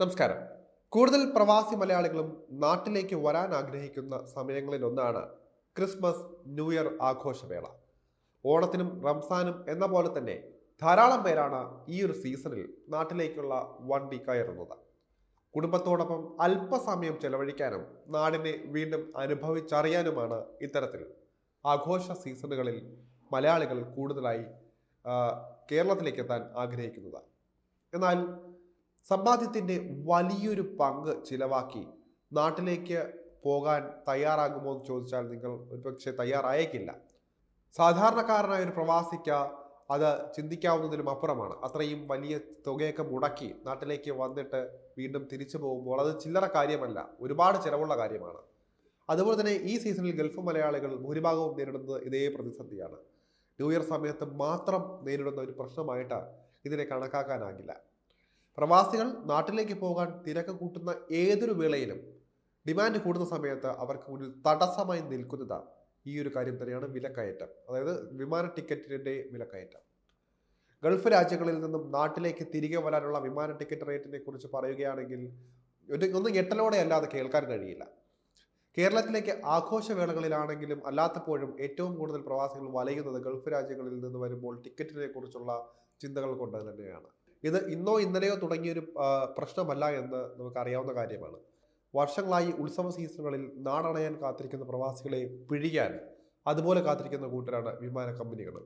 നമസ്കാരം. കൂടുതൽ പ്രവാസി മലയാളികളും നാട്ടിലേക്ക് വരാൻ ആഗ്രഹിക്കുന്ന സമയങ്ങളിലൊന്നാണ് ക്രിസ്മസ് ന്യൂ ഇയർ ആഘോഷവേള. ഓണത്തിനും റംസാനും എന്ന പോലെ തന്നെ ധാരാളം പേരാണ് ഈ ഒരു സീസണിൽ നാട്ടിലേക്കുള്ള വണ്ടി കയറുന്നത്. കുടുംബത്തോടൊപ്പം അല്പസമയം ചെലവഴിക്കാനും നാടിനെ വീണ്ടും അനുഭവിച്ചറിയാനുമാണ് ഇത്തരത്തിൽ ആഘോഷ സീസണുകളിൽ മലയാളികൾ കൂടുതലായി കേരളത്തിലേക്ക് എത്താൻ ആഗ്രഹിക്കുന്നത്. എന്നാൽ സമ്പാദ്യത്തിന്റെ വലിയൊരു പങ്ക് ചിലവാക്കി നാട്ടിലേക്ക് പോകാൻ തയ്യാറാകുമോ എന്ന് ചോദിച്ചാൽ നിങ്ങൾ ഒരുപക്ഷെ തയ്യാറായേക്കില്ല. സാധാരണക്കാരനായ ഒരു പ്രവാസിക്ക് അത് ചിന്തിക്കാവുന്നതിലും അപ്പുറമാണ്. അത്രയും വലിയ തുകയൊക്കെ മുടക്കി നാട്ടിലേക്ക് വന്നിട്ട് വീണ്ടും തിരിച്ചു പോകുമ്പോൾ അത് ചില്ലറ കാര്യമല്ല ഒരുപാട് ചിലവുള്ള കാര്യമാണ്. അതുപോലെ തന്നെ ഈ സീസണിൽ ഗൾഫ് മലയാളികൾ ഭൂരിഭാഗവും നേരിടുന്നത് ഇതേ പ്രതിസന്ധിയാണ്. ന്യൂ ഇയർ സമയത്ത് മാത്രം നേരിടുന്ന ഒരു പ്രശ്നമായിട്ട് ഇതിനെ കണക്കാക്കാനാകില്ല. പ്രവാസികൾ നാട്ടിലേക്ക് പോകാൻ തിരക്ക് കൂട്ടുന്ന ഏതൊരു വേളയിലും ഡിമാൻഡ് കൂടുന്ന സമയത്ത് അവർക്ക് മുന്നിൽ തടസ്സമായി നിൽക്കുന്നത് ഈ ഒരു കാര്യം തന്നെയാണ് വിലക്കയറ്റം. അതായത് വിമാന ടിക്കറ്റിന്റെ വിലക്കയറ്റം. ഗൾഫ് രാജ്യങ്ങളിൽ നിന്നും നാട്ടിലേക്ക് തിരികെ വരാനുള്ള വിമാന ടിക്കറ്റ് റേറ്റിനെ കുറിച്ച് പറയുകയാണെങ്കിൽ ഒരു ഒന്നും ഞെട്ടലോടെ അല്ലാതെ കേൾക്കാൻ കഴിയില്ല. കേരളത്തിലേക്ക് ആഘോഷവേളകളിലാണെങ്കിലും അല്ലാത്തപ്പോഴും ഏറ്റവും കൂടുതൽ പ്രവാസികൾ വലയുന്നത് ഗൾഫ് രാജ്യങ്ങളിൽ നിന്ന് വരുമ്പോൾ ടിക്കറ്റിനെ കുറിച്ചുള്ള ചിന്തകൾ കൊണ്ട് തന്നെയാണ്. ഇത് ഇന്നോ ഇന്നലെയോ തുടങ്ങിയൊരു പ്രശ്നമല്ല എന്ന് നമുക്കറിയാവുന്ന കാര്യമാണ്. വർഷങ്ങളായി ഉത്സവ സീസണുകളിൽ നാടണയാൻ കാത്തിരിക്കുന്ന പ്രവാസികളെ പിഴിയാൻ അതുപോലെ കാത്തിരിക്കുന്ന കൂട്ടരാണ് വിമാന കമ്പനികൾ.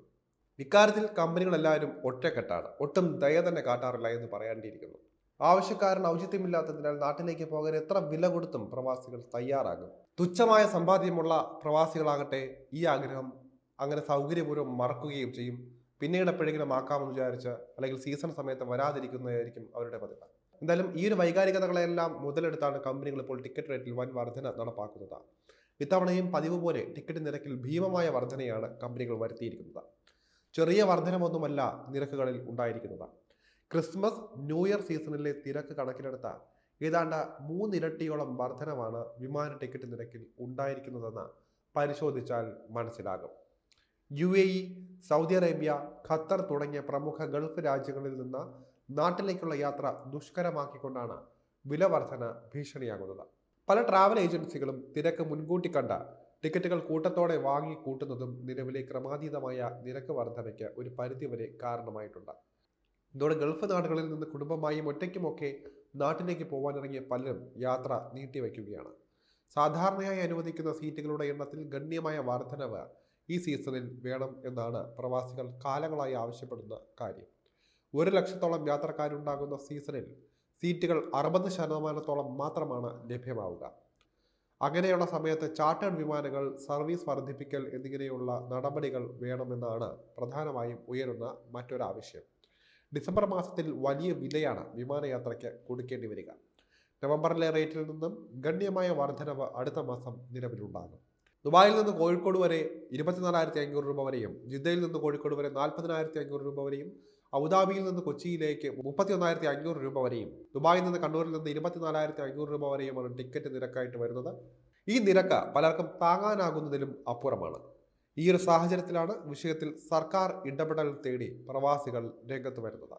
ഇക്കാര്യത്തിൽ കമ്പനികളെല്ലാവരും ഒറ്റക്കെട്ടാണ്. ഒട്ടും ദയ തന്നെ കാട്ടാറില്ല എന്ന് പറയേണ്ടിയിരിക്കുന്നു ആവശ്യക്കാരൻ ഔചിത്യമില്ലാത്തതിനാൽ നാട്ടിലേക്ക് പോകാൻ എത്ര വില കൊടുത്തും പ്രവാസികൾ തയ്യാറാകും. തുച്ഛമായ സമ്പാദ്യമുള്ള പ്രവാസികളാകട്ടെ ഈ ആഗ്രഹം അങ്ങനെ സൗകര്യപൂർവം മറക്കുകയും ചെയ്യും. പിന്നീട് എപ്പോഴെങ്കിലും ആക്കാമെന്ന് വിചാരിച്ച് അല്ലെങ്കിൽ സീസൺ സമയത്ത് വരാതിരിക്കുന്നതായിരിക്കും അവരുടെ പതിവ്. എന്തായാലും ഈ ഒരു വൈകാരികതകളെല്ലാം മുതലെടുത്താണ് കമ്പനികൾ ഇപ്പോൾ ടിക്കറ്റ് റേറ്റിൽ വൻ വർധന നടപ്പാക്കുന്നത്. ഇത്തവണയും പതിവ് പോലെ ടിക്കറ്റ് നിരക്കിൽ ഭീമമായ വർധനയാണ് കമ്പനികൾ വരുത്തിയിരിക്കുന്നത്. ചെറിയ വർധനമൊന്നുമല്ല നിരക്കുകളിൽ ഉണ്ടായിരിക്കുന്നത്. ക്രിസ്മസ് ന്യൂ ഇയർ സീസണിലെ തിരക്ക് കണക്കിലെടുത്ത ഏതാണ്ട് മൂന്നിരട്ടിയോളം വർധനമാണ് വിമാന ടിക്കറ്റ് നിരക്കിൽ ഉണ്ടായിരിക്കുന്നതെന്ന് പരിശോധിച്ചാൽ മനസ്സിലാകും. U A E Saudi Arabia Qatar തുടങ്ങിയ പ്രമുഖ ഗൾഫ് രാജ്യങ്ങളിൽ നിന്ന് നാട്ടിലേക്കുള്ള യാത്ര ദുഷ്കരമാക്കിക്കൊണ്ടാണ് വില വർധന ഭീഷണിയാകുന്നത്. പല ട്രാവൽ ഏജൻസികളും തിരക്ക് മുൻകൂട്ടി കണ്ട ടിക്കറ്റുകൾ കൂട്ടത്തോടെ വാങ്ങി കൂട്ടുന്നതും നിലവിലെ ക്രമാതീതമായ നിരക്ക് വർധനയ്ക്ക് ഒരു പരിധിവരെ കാരണമായിട്ടുണ്ട്. ഇതോടെ ഗൾഫ് നാടുകളിൽ നിന്ന് കുടുംബമായും ഒറ്റയ്ക്കുമൊക്കെ നാട്ടിലേക്ക് പോകാനിറങ്ങിയ പലരും യാത്ര നീട്ടിവെക്കുകയാണ് സാധാരണയായി അനുവദിക്കുന്ന സീറ്റുകളുടെ എണ്ണത്തിൽ ഗണ്യമായ വർധനവ് ഈ സീസണിൽ വേണം എന്നാണ് പ്രവാസികൾ കാലങ്ങളായി ആവശ്യപ്പെടുന്ന കാര്യം. ഒരു ലക്ഷത്തോളം യാത്രക്കാരുണ്ടാകുന്ന സീസണിൽ സീറ്റുകൾ അറുപത് ശതമാനത്തോളം മാത്രമാണ് ലഭ്യമാവുക. അങ്ങനെയുള്ള സമയത്ത് ചാർട്ടേഡ് വിമാനങ്ങൾ സർവീസ് വർദ്ധിപ്പിക്കൽ എന്നിങ്ങനെയുള്ള നടപടികൾ വേണമെന്നാണ് പ്രധാനമായും ഉയരുന്ന മറ്റൊരാവശ്യം. ഡിസംബർ മാസത്തിൽ വലിയ വിലയാണ് വിമാനയാത്രയ്ക്ക് കൊടുക്കേണ്ടി വരിക. നവംബറിലെ റേറ്റിൽ നിന്നും ഗണ്യമായ വർധനവ് അടുത്ത മാസം നിലവിലുണ്ടാകും. ദുബായിൽ നിന്ന് കോഴിക്കോട് വരെ ഇരുപത്തിനാലായിരത്തി അഞ്ഞൂറ് രൂപ വരെയും ജിദ്ദയിൽ നിന്ന് കോഴിക്കോട് വരെ നാൽപ്പതിനായിരത്തി അഞ്ഞൂറ് രൂപ വരെയും അബുദാബിയിൽ നിന്ന് കൊച്ചിയിലേക്ക് മുപ്പത്തി ഒന്നായിരത്തി അഞ്ഞൂറ് രൂപ വരെയും ദുബായിൽ നിന്ന് കണ്ണൂരിൽ നിന്ന് ഇരുപത്തിനാലായിരത്തി അഞ്ഞൂറ് രൂപ വരെയുമാണ് ടിക്കറ്റ് നിരക്കായിട്ട് വരുന്നത്. ഈ നിരക്ക് പലർക്കും താങ്ങാനാകുന്നതിലും അപ്പുറമാണ്. ഈ ഒരു സാഹചര്യത്തിലാണ് വിഷയത്തിൽ സർക്കാർ ഇടപെടൽ തേടി പ്രവാസികൾ രംഗത്ത് വരുന്നത്.